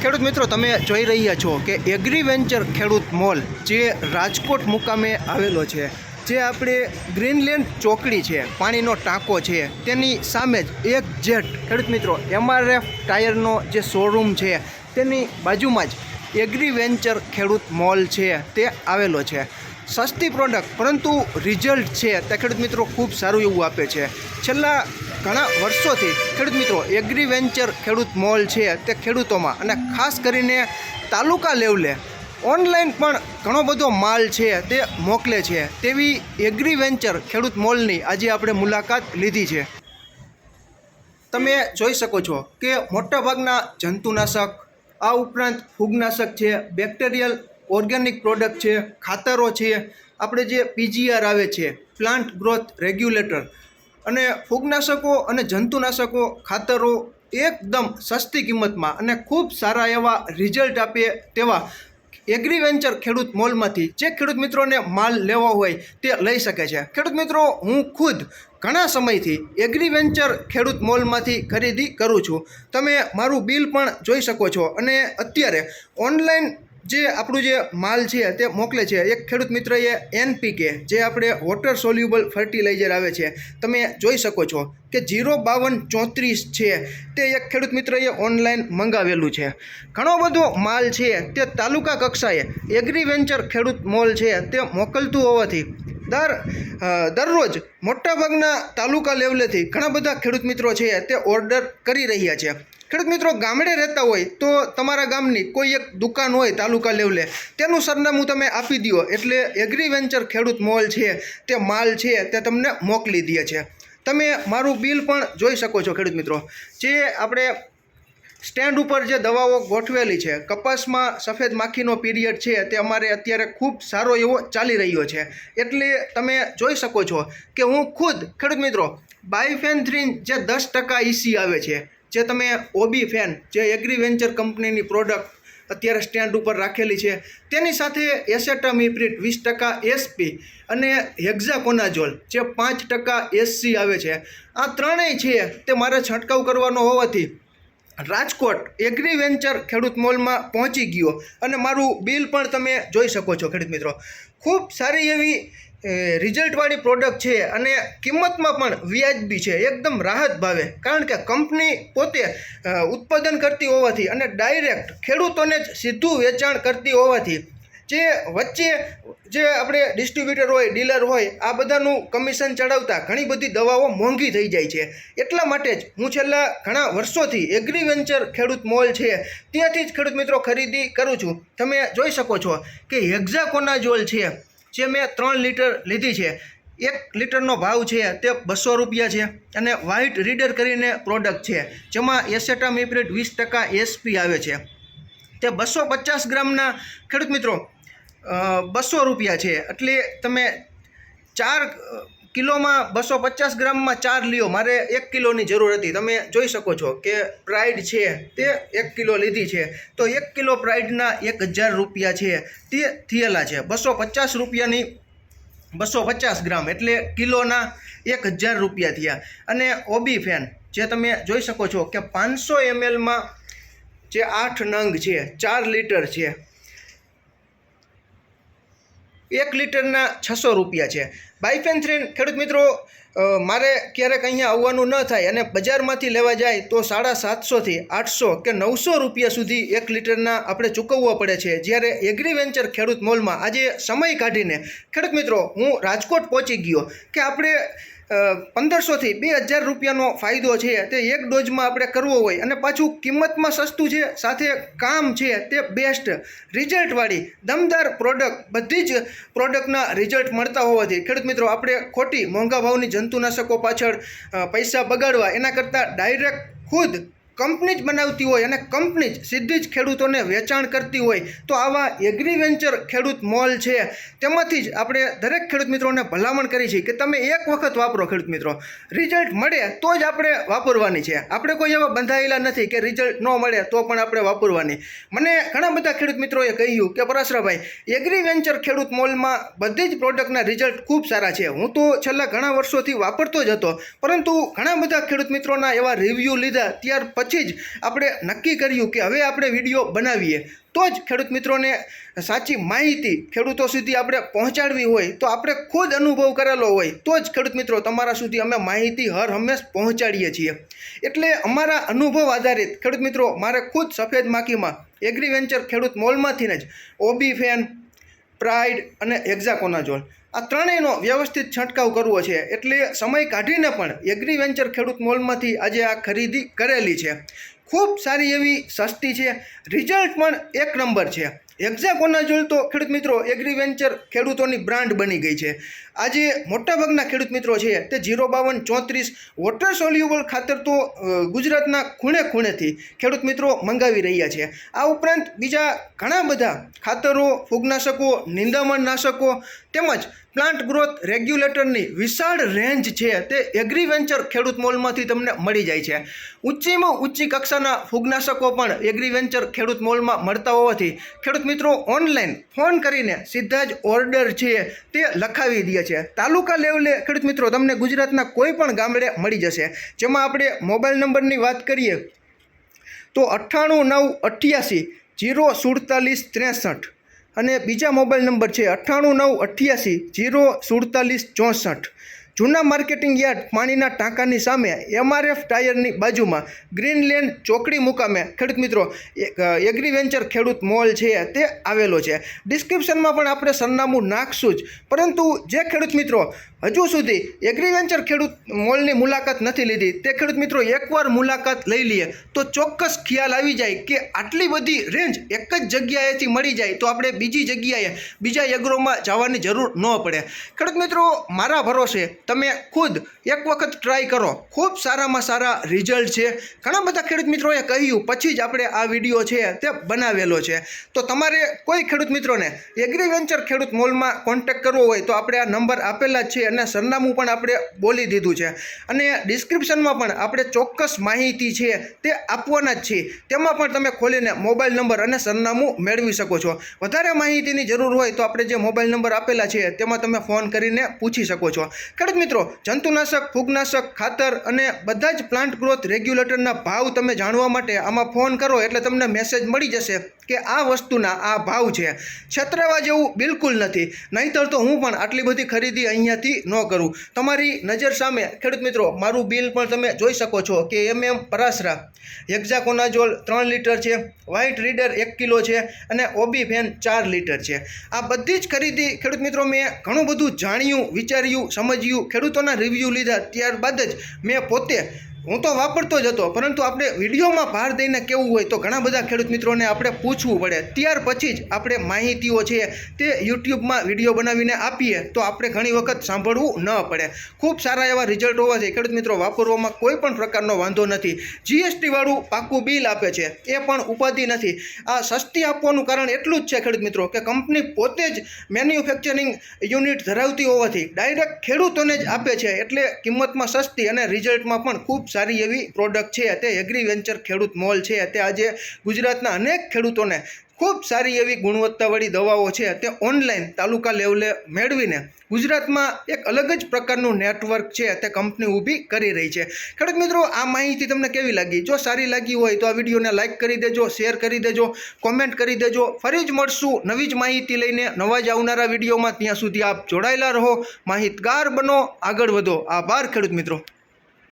ખેડૂત મિત્રો, તમે જોઈ રહ્યા છો કે એગ્રીવેન્ચર ખેડૂત મોલ જે રાજકોટ મુકામે આવેલો છે, જે આપણે ગ્રીનલેન્ડ ચોકડી છે, પાણીનો ટાંકો છે, તેની સામે જ એક જેટ ખેડૂત મિત્રો એમઆરએફ ટાયરનો જે શોરૂમ છે, તેની બાજુમાં જ એગ્રીવેન્ચર ખેડૂત મોલ છે, તે આવેલો છે. સસ્તી પ્રોડક્ટ પરંતુ રિઝલ્ટ છે, તે ખેડૂત મિત્રો ખૂબ સારું એવું આપે છે. છેલ્લા ઘણા વર્ષોથી ખેડૂત મિત્રો એગ્રીવેન્ચર ખેડૂત મોલ છે તે ખેડૂતોમાં અને ખાસ કરીને તાલુકા લેવલે ઓનલાઈન પણ ઘણો બધો માલ છે તે મોકલે છે. તેવી એગ્રીવેન્ચર ખેડૂત મોલની આજે આપણે મુલાકાત લીધી છે. તમે જોઈ શકો છો કે મોટાભાગના જંતુનાશક, આ ઉપરાંત ફૂગનાશક છે બેક્ટેરિયલ ઓર્ગેનિક પ્રોડક્ટ છે, ખાતરો છે, આપણે જે પીજીઆર આવે છે પ્લાન્ટ ગ્રોથ રેગ્યુલેટર અને ફૂગનાશકો અને જંતુનાશકો ખાતરો એકદમ સસ્તી કિંમતમાં અને ખૂબ સારા એવા રિઝલ્ટ આપે તેવા એગ્રીવેન્ચર ખેડૂત મોલમાંથી. જે ખેડૂત મિત્રોને માલ લેવો હોય તે લઈ શકે છે. ખેડૂત મિત્રો, હું ખુદ ઘણા સમયથી એગ્રીવેન્ચર ખેડૂત મોલમાંથી ખરીદી કરું છું. તમે મારું બિલ પણ જોઈ શકો છો અને અત્યારે ઓનલાઈન જે આપણું જે માલ છે તે મોકલે છે, એક ખેડૂત મિત્રએ એનપીકે, જે આપણે વોટર સોલ્યુબલ ફર્ટિલાઇઝર આવે છે, તમે જોઈ શકો છો કે જીરો બાવન ચોત્રીસ છે તે એક ખેડૂત મિત્રએ ઓનલાઈન મંગાવેલું છે. ઘણો બધો માલ છે તે તાલુકા કક્ષાએ એગ્રીવેન્ચર ખેડૂત મોલ છે તે મોકલતું હોવાથી દર દરરોજ મોટાભાગના તાલુકા લેવલેથી ઘણા બધા ખેડૂત મિત્રો છે તે ઓર્ડર કરી રહ્યા છે. ખેડૂત મિત્રો, ગામડે રહેતા હોય તો તમારા ગામની કોઈ એક દુકાન હોય તાલુકા લેવલે, તેનું સરનામું તમે આપી દો એટલે એગ્રીવેન્ચર ખેડૂત મોલ છે, તે માલ છે, તે તમને મોકલી દે છે. તમે મારું બિલ પણ જોઈ શકો છો ખેડૂત મિત્રો. જે આપણે સ્ટેન્ડ ઉપર જે દવાઓ ગોઠવેલી છે, કપાસમાં સફેદ માખીનો પીરિયડ છે, તે અમારે અત્યારે ખૂબ સારો એવો ચાલી રહ્યો છે. એટલે તમે જોઈ શકો છો કે હું ખુદ ખેડૂત મિત્રો, બાયફેન્થ્રીન જે દસ ટકા ઈસી આવે છે જે તમે ઓબી ફેન, જે એગ્રીવેન્ચર કંપનીની પ્રોડક્ટ અત્યારે સ્ટેન્ડ ઉપર રાખેલી છે, તેની સાથે એસેટામિપ્રિટ વીસ ટકા એસપી અને હેક્ઝાકોનાઝોલ, જે પાંચ ટકા એસસી આવે છે. આ ત્રણેય છે તે મારે છંટકાવ કરવાનો હોવાથી રાજકોટ એગ્રીવેન્ચર ખેડૂત મોલમાં પહોંચી ગયો. અને મારું બિલ પણ તમે જોઈ શકો છો ખેડૂત મિત્રો. ખૂબ સારી એવી રિઝલ્ટવાળી પ્રોડક્ટ છે અને કિંમતમાં પણ વ્યાજબી છે. એકદમ રાહત ભાવે. કારણ કે કંપની પોતે ઉત્પાદન કરતી હોવાથી અને ડાયરેક્ટ ખેડૂતોને જ સીધું વેચાણ કરતી હોવાથી જે વચ્ચે જે આપણે ડિસ્ટ્રીબ્યુટર હોય ડીલર હોય, આ બધાનું કમિશન ચડાવતા ઘણી બધી દવાઓ મોંઘી થઈ જાય છે. એટલા માટે જ હું છેલ્લા ઘણા વર્ષોથી એગ્રીવેન્ચર ખેડૂત મોલ છે, ત્યાંથી જ ખેડૂત મિત્રો ખરીદી કરું છું. તમે જોઈ શકો છો કે હેક્ઝાકોનાઝોલ છે, જે મેં ત્રણ લીટર લીધી છે. એક લીટરનો ભાવ છે તે બસો રૂપિયા છે અને વ્હાઇટ રીડર કરીને પ્રોડક્ટ છે, જેમાં એસેટામિપ્રિટ વીસ ટકા એસપી આવે છે. તે બસો પચાસ ગ્રામના ખેડૂત મિત્રો બસો રૂપિયા છે. એટલે તમે ચાર કિલોમાં બસો પચાસ ગ્રામમાં ચાર લ્યો. મારે એક કિલોની જરૂર હતી. તમે જોઈ શકો છો કે પ્રાઇડ છે તે એક કિલો લીધી છે. તો એક કિલો પ્રાઇડના એક હજાર રૂપિયા છે. તે થયેલા છે. બસો પચાસ રૂપિયાની બસો પચાસ ગ્રામ એટલે કિલોના એક હજાર રૂપિયા થયા. અને ઓબી ફેન, જે તમે જોઈ શકો છો કે પાંચસો એમએલમાં જે આઠ નંગ છે, ચાર લીટર છે. એક લીટરના છસો રૂપિયા છે. બાયફેન્થ્રીન ખેડૂત મિત્રો મારે ક્યારેક અહીંયા આવવાનું ન થાય અને બજારમાંથી લેવા જાય તો સાડા સાતસોથી આઠસો કે નવસો રૂપિયા સુધી એક લીટરના આપણે ચૂકવવા પડે છે. જ્યારે એગ્રીવેન્ચર ખેડૂત મોલમાં આજે સમય કાઢીને, ખેડૂત મિત્રો, હું રાજકોટ પહોંચી ગયો કે આપણે પંદરસોથી બે હજાર રૂપિયાનો ફાયદો છે. તે એક ડોઝમાં આપણે કરવો હોય અને પાછું કિંમતમાં સસ્તું છે, સાથે કામ છે તે બેસ્ટ રિઝલ્ટવાળી દમદાર પ્રોડક્ટ બધી જ પ્રોડક્ટના રિઝલ્ટ મળતા હોવાથી ખેડૂત મિત્રો, આપણે ખોટી મોંઘા ભાવની જંતુનાશકો પાછળ પૈસા બગાડવા એના કરતાં ડાયરેક્ટ ખુદ કંપની જ બનાવતી હોય અને કંપની જ સીધી જ ખેડૂતોને વેચાણ કરતી હોય, તો આવા એગ્રીવેન્ચર ખેડૂત મોલ છે. તેમાંથી જ આપણે દરેક ખેડૂત મિત્રોને ભલામણ કરી છે કે તમે એક વખત વાપરો ખેડૂત મિત્રો. રિઝલ્ટ મળે તો જ આપણે વાપરવાની છે. આપણે કોઈ એવા બંધાયેલા નથી કે રિઝલ્ટ ન મળે તો પણ આપણે વાપરવાની. મને ઘણા બધા ખેડૂત મિત્રોએ કહ્યું કે, પરાશરાભાઈ એગ્રીવેન્ચર ખેડૂત મોલમાં બધી જ પ્રોડક્ટના રિઝલ્ટ ખૂબ સારા છે. હું તો છેલ્લા ઘણા વર્ષોથી વાપરતો જ હતો. પરંતુ ઘણા બધા ખેડૂત મિત્રોના એવા રિવ્યૂ લીધા, ત્યાર પછી જ આપણે નક્કી કર્યું કે હવે આપણે વીડિયો બનાવીએ. તો જ ખેડૂત મિત્રોને સાચી માહિતી ખેડૂતો સુધી આપણે પહોંચાડવી હોય તો આપણે ખુદ અનુભવ કરેલો હોય તો જ ખેડૂત મિત્રો તમારા સુધી અમે માહિતી હર હંમેશ પહોંચાડીએ છીએ. એટલે અમારા અનુભવ આધારિત ખેડૂત મિત્રો, મારે ખુદ સફેદ માખીમાં એગ્રીવેન્ચર ખેડૂત મોલમાંથી જ, ઓબી ફેન પ્રાઇડ અને એક્ઝાકોનાઝોલ આ ત્રણેયનો વ્યવસ્થિત છંટકાવ કરવો છે. એટલે સમય કાઢીને પણ એગ્રીવેન્ચર ખેડૂત મોલમાંથી આજે આ ખરીદી કરેલી છે. ખૂબ સારી એવી સસ્તી છે. રિઝલ્ટ પણ એક નંબર છે. એક્ઝાકોનાઝોલ તો ખેડૂત મિત્રો એગ્રીવેન્ચર ખેડૂતોની બ્રાન્ડ બની ગઈ છે. આજે મોટાભાગના ખેડૂત મિત્રો છે તે જીરો બાવન ચોત્રીસ વોટર સોલ્યુબલ ખાતર તો ગુજરાતના ખૂણે ખૂણેથી ખેડૂત મિત્રો મંગાવી રહ્યા છે. આ ઉપરાંત બીજા ઘણા બધા ખાતરો, ફૂગનાશકો નિંદામણ નાશકો તેમજ પ્લાન્ટ ગ્રોથ રેગ્યુલેટરની વિશાળ રેન્જ છે તે એગ્રીવેન્ચર ખેડૂત મોલમાંથી તમને મળી જાય છે. ઊંચીમાં ઊંચી કક્ષાના ફૂગનાશકો પણ એગ્રીવેન્ચર ખેડૂત મોલમાં મળતા હોવાથી ખેડૂત મિત્રો ઓનલાઈન ફોન કરીને સીધા જ ઓર્ડર છે તે લખાવી દે છે. તાલુકા લેવલે ખેડૂત મિત્રો તમને ગુજરાતના કોઈ પણ ગામડે મળી જશે. જેમાં આપણે મોબાઈલ નંબરની વાત કરીએ તો અઠ્ઠાણું નવ અઠ્યાસી જીરો સુડતાલીસ ત્રેસઠ અને બીજા મોબાઈલ નંબર છે અઠ્ઠાણું નવ અઠ્યાસી જીરો સુડતાલીસ ચોસઠ. જૂના માર્કેટિંગ યાર્ડ પાણીના ટાંકાની સામે એમઆરએફ ટાયરની બાજુમાં ગ્રીનલેન્ડ ચોકડી મુકામે ખેડૂત મિત્રો એગ્રીવેન્ચર ખેડૂત મોલ છે તે આવેલો છે. ડિસ્ક્રિપ્શનમાં પણ આપણે સરનામું નાખશું જ. પરંતુ જે ખેડૂત મિત્રો હજુ સુધી એગ્રીવેન્ચર ખેડૂત મોલની મુલાકાત નથી લીધી, તે ખેડૂત મિત્રો એકવાર મુલાકાત લઈ લઈએ તો ચોક્કસ ખ્યાલ આવી જાય કે આટલી બધી રેન્જ એક જ જગ્યાએથી મળી જાય, તો આપણે બીજી જગ્યાએ, બીજા એગ્રોમાં જવાની જરૂર ન પડે. ખેડૂત મિત્રો, મારા ભરોસે તમે ખુદ એક વખત ટ્રાય કરો. ખૂબ સારામાં સારા રિઝલ્ટ છે. ઘણા બધા ખેડૂત મિત્રોએ કહ્યું, પછી જ આપણે આ વીડિયો છે તે બનાવેલો છે. તો તમારે કોઈ ખેડૂત મિત્રોને એગ્રીવેન્ચર ખેડૂત મોલમાં કોન્ટેક્ટ કરવો હોય તો આપણે આ નંબર આપેલા જ છે અને સરનામું પણ આપણે બોલી દીધું છે. અને ડિસ્ક્રિપ્શનમાં પણ આપણે ચોક્કસ માહિતી છે તે આપવાના જ છે. તેમાં પણ તમે ખોલીને મોબાઈલ નંબર અને સરનામું મેળવી શકો છો. વધારે માહિતીની જરૂર હોય તો આપણે જે મોબાઈલ નંબર આપેલા છે તેમાં તમે ફોન કરીને પૂછી શકો છો. ખેડૂત મિત્રો. જંતુનાશક, ફૂગનાશક, ખાતર અને બધા જ પ્લાન્ટ ગ્રોથ રેગ્યુલેટરના ભાવ તમે જાણવા માટે આમાં ફોન કરો એટલે તમને મેસેજ મળી જશે. કે આ વસ્તુના આ ભાવ છે. છત્રવા જેવું બિલકુલ નથી. નહીંતર તો હું પણ આટલી બધી ખરીદી અહીંયાથી ન કરું. તમારી નજર સામે, ખેડૂત મિત્રો, મારું બિલ પણ તમે જોઈ શકો છો કે એમ એમ પરાસરા હેક્ઝાકોનાઝોલ ત્રણ લીટર છે વ્હાઇટ રીડર એક કિલો છે અને ઓબી ફેન ચાર લીટર છે. આ બધી જ ખરીદી, ખેડૂત મિત્રો, મેં ઘણું બધું જાણ્યું, વિચાર્યું, સમજ્યું, ખેડૂતોના રિવ્યૂ લીધા ત્યારબાદ જ મેં પોતે હું તો વાપરતો જ હતો, પરંતુ આપણે વિડીયોમાં ભાર દઈને કેવું હોય તો ઘણા બધા ખેડૂત મિત્રોને આપણે પૂછવું પડે. ત્યાર પછી જ આપણે માહિતીઓ છે તે યુટ્યુબમાં વીડિયો બનાવીને આપીએ તો આપણે ઘણી વખત સાંભળવું ન પડે. ખૂબ સારા એવા રિઝલ્ટ હોવાથી ખેડૂત મિત્રો, વાપરવામાં કોઈ પણ પ્રકારનો વાંધો નથી. જીએસટીવાળું પાકું બિલ આપે છે. એ પણ ઉપાધિ નથી. આ સસ્તી આપવાનું કારણ એટલું જ છે ખેડૂત મિત્રો કે કંપની પોતે જ મેન્યુફેક્ચરિંગ યુનિટ ધરાવતી હોવાથી ડાયરેક્ટ ખેડૂતોને જ આપે છે. એટલે કિંમતમાં સસ્તી અને રિઝલ્ટમાં પણ ખૂબ સારી એવી પ્રોડક્ટ છે તે એગ્રીવેન્ચર ખેડૂત મોલ છે. તે આજે ગુજરાતના અનેક ખેડૂતોને ખૂબ સારી એવી ગુણવત્તાવાળી દવાઓ છે. તે ઓનલાઈન તાલુકા લેવલે મેળવીને ગુજરાતમાં એક અલગ જ પ્રકારનું નેટવર્ક છે. તે કંપની ઊભી કરી રહી છે. ખેડૂત મિત્રો, આ માહિતી તમને કેવી લાગી? જો સારી લાગી હોય તો આ વિડીયોને લાઇક કરી દેજો શેર કરી દેજો કોમેન્ટ કરી દેજો. ફરી જ મળશું નવી જ માહિતી લઈને. નવા જ આવનારા વિડીયોમાં ત્યાં સુધી આપ જોડાયેલા રહો. માહિતગાર બનો, આગળ વધો. આભાર ખેડૂત મિત્રો.